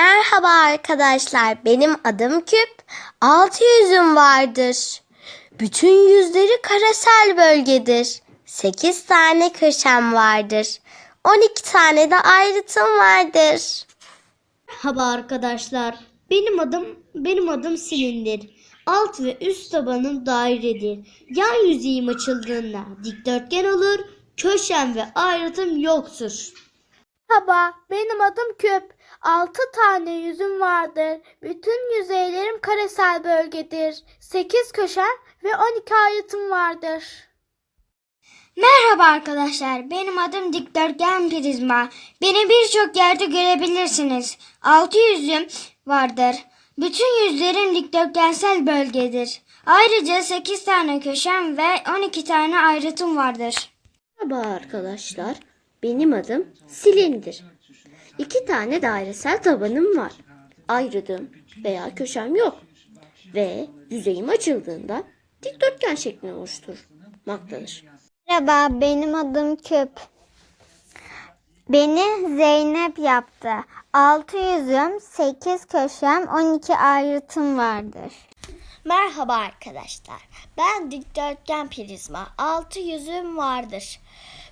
Merhaba arkadaşlar. Benim adım Küp. Altı yüzüm vardır. Bütün yüzleri karesel bölgedir. Sekiz tane köşem vardır. On iki tane de ayrıtım vardır. Merhaba arkadaşlar. Benim adım benim adım silindir. Alt ve üst tabanım dairedir. Yan yüzeyim açıldığında dikdörtgen olur. Köşem ve ayrıtım yoktur. Merhaba, benim adım Küp. 6 tane yüzüm vardır. Bütün yüzeylerim karesel bölgedir. 8 köşem ve 12 ayrıtım vardır. Merhaba arkadaşlar. Benim adım Dikdörtgen Prizma. Beni birçok yerde görebilirsiniz. Altı yüzüm vardır. Bütün yüzlerim dikdörtgensel bölgedir. Ayrıca 8 tane köşem ve 12 tane ayrıtım vardır. Merhaba arkadaşlar. Benim adım silindir. İki tane dairesel tabanım var. Ayrıdım veya köşem yok. Ve yüzeyim açıldığında dikdörtgen şeklini oluşturmaktadır. Merhaba, benim adım Küp. Beni Zeynep yaptı. Altı yüzüm, sekiz köşem, on iki ayrıtım vardır. Merhaba arkadaşlar. Ben dikdörtgen prizma. Altı yüzüm vardır.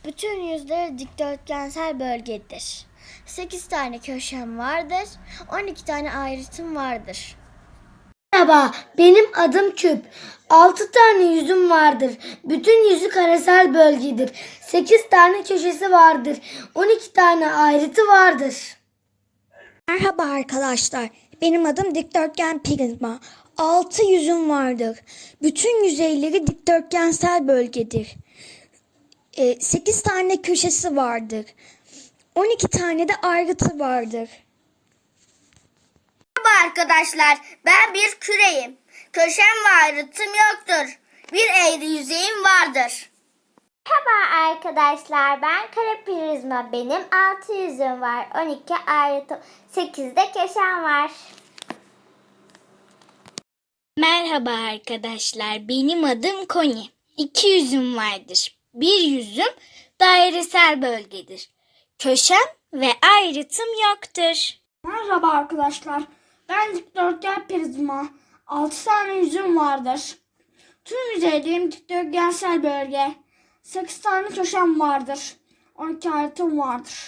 Bütün yüzleri dikdörtgensel bölgedir. Sekiz tane köşem vardır. On iki tane ayrıtım vardır. Merhaba, benim adım Küp. 6 tane yüzüm vardır. Bütün yüzü karesel bölgedir. 8 tane köşesi vardır. 12 tane ayrıtı vardır. Merhaba arkadaşlar. Benim adım Dikdörtgen Prizma. 6 yüzüm vardır. Bütün yüzeyleri dikdörtgensel bölgedir. 8 tane köşesi vardır. 12 tane de ayrıtı vardır. Merhaba arkadaşlar. Ben bir küreyim. Köşem ve ayrıtım yoktur. Bir eğri yüzeyim vardır. Merhaba arkadaşlar, ben kare prizma. Benim altı yüzüm var, on iki ayrıtım, sekiz de köşem var. Merhaba arkadaşlar. Benim adım Koni. İki yüzüm vardır. Bir yüzüm dairesel bölgedir. Köşem ve ayrıtım yoktur. Merhaba arkadaşlar. Ben dikdörtgen prizma. 6 tane yüzüm vardır. Tüm yüzeylerim dikdörtgensel bölge. 8 tane köşem vardır. 12 ayrıtım vardır.